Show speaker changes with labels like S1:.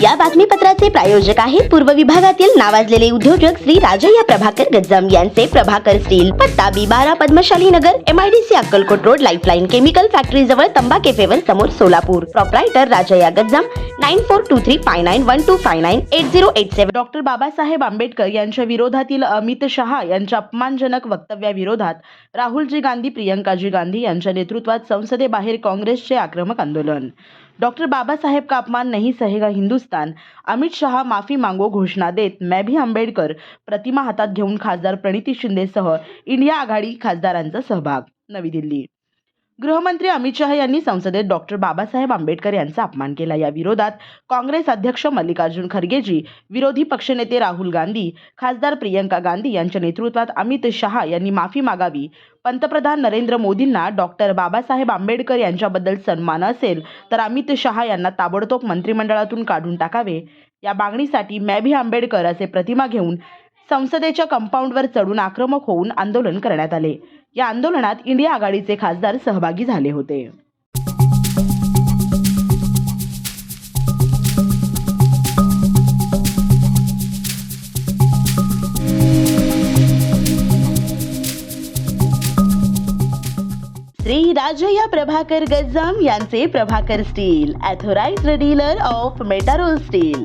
S1: या बातमीपत्राचे प्रायोजक आहेत पूर्व विभागातील नावाजलेले उद्योजक श्री राजय्या प्रभाकर गज्जम यांचे प्रभाकर स्टील पत्ता बी बारा Padmashali Nagar MIDC Akkalkot road lifeline chemical factory जवळ तंबा केफेवर समोर Solapur. Proprietor Rajayya Gajjam nine four two three five nine one two five nine eight zero eight seven
S2: doctor Babasaheb Ambedkar यांच्या विरोधातील अमित शहा यांच्या अपमानजनक वक्तव्याविरोधात राहुलजी गांधी प्रियंकाजी गांधी यांच्या नेतृत्वात संसदेबाहेर काँग्रेसचे आक्रमक आंदोलन. डॉक्टर बाबासाहेब का अपमान नहीं सहेगा हिंदुस्तान? अमित अमित शहा माफी मागो घोषणा देत मैं भी आंबेडकर प्रतिमा हातात घेऊन खासदार प्रणिती शिंदेसह इंडिया आघाडी खासदारांचा सहभाग. नवी दिल्ली. गृहमंत्री अमित शहा यांनी संसदेत डॉक्टर बाबासाहेब आंबेडकर यांचा अपमान केला. या विरोधात काँग्रेस अध्यक्ष मल्लिकार्जुन खरगेजी विरोधी पक्षनेते राहुल गांधी खासदार प्रियंका गांधी यांच्या नेतृत्वात अमित शहा यांनी माफी मागावी. पंतप्रधान नरेंद्र मोदींना डॉक्टर बाबासाहेब आंबेडकर यांच्याबद्दल सन्मान असेल तर अमित शहा यांना ताबडतोब मंत्रिमंडळातून काढून टाकावे. या मागणीसाठी मैं भी आंबेडकर असे प्रतिमा घेऊन संसदेच्या कंपाऊंडवर चढून आक्रमक होऊन आंदोलन करण्यात आले. या आंदोलनात इंडिया आघाडीचे खासदार सहभागी झाले होते. श्री राजया प्रभाकर गज्जम यांचे Prabhakar steel authorised dealer of Metarol steel.